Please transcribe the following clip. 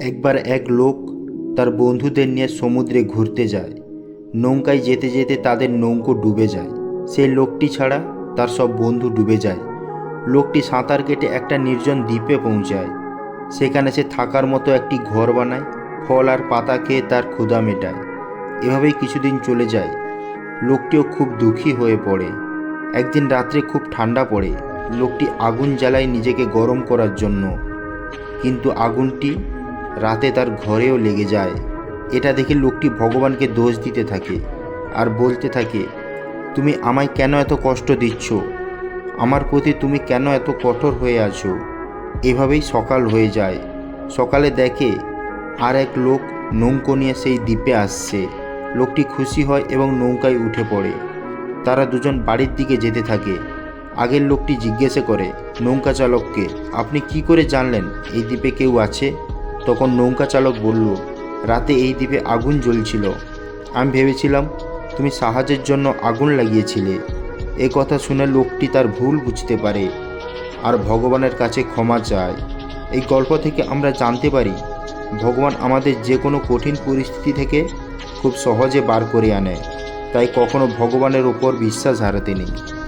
একবার এক লোক তার বন্ধুদের নিয়ে সমুদ্রে ঘুরতে যায়। নৌকায় যেতে যেতে তাদের নৌকো ডুবে যায়। সেই লোকটি ছাড়া তার সব বন্ধু ডুবে যায়। লোকটি সাঁতার কেটে একটা নির্জন দ্বীপে পৌঁছায়। সেখানে সে থাকার মতো একটি ঘর বানায়, ফল আর পাতা খেয়ে তার ক্ষুধা মেটায়। এভাবেই কিছুদিন চলে যায়। লোকটিও খুব দুঃখী হয়ে পড়ে। একদিন রাত্রে খুব ঠান্ডা পড়ে। লোকটি আগুন জ্বালায় নিজেকে গরম করার জন্য। কিন্তু আগুনটি রাতে তার ঘরেও লেগে যায়। এটা দেখে লোকটি ভগবানকে দোষ দিতে থাকে আর বলতে থাকে, তুমি আমায় কেন এত কষ্ট দিচ্ছ? আমার প্রতি তুমি কেন এত কঠোর হয়ে আছো? এভাবেই সকাল হয়ে যায়। সকালে দেখে আর এক লোক নৌকো নিয়ে সেই দ্বীপে আসছে। লোকটি খুশি হয় এবং নৌকায় উঠে পড়ে। তারা দুজন বাড়ির দিকে যেতে থাকে। আগের লোকটি জিজ্ঞেসে করে নৌকা চালককে আপনি কি করে জানলেন এই দ্বীপে কেউ আছে? তখন নৌকা চালক বলল, রাতে এই দ্বীপে আগুন জ্বলছিল। আমি ভেবেছিলাম, তুমি সাহায্যের জন্য আগুন লাগিয়েছিলে। এ কথা শুনে লোকটি তার ভুল বুঝতে পারে আর ভগবানের কাছে ক্ষমা চায়। এই গল্প থেকে আমরা জানতে পারি, ভগবান আমাদের যে কোনো কঠিন পরিস্থিতি থেকে খুব সহজে বার করে আনে। তাই কখনো ভগবানের ওপর বিশ্বাস হারাতে নেই।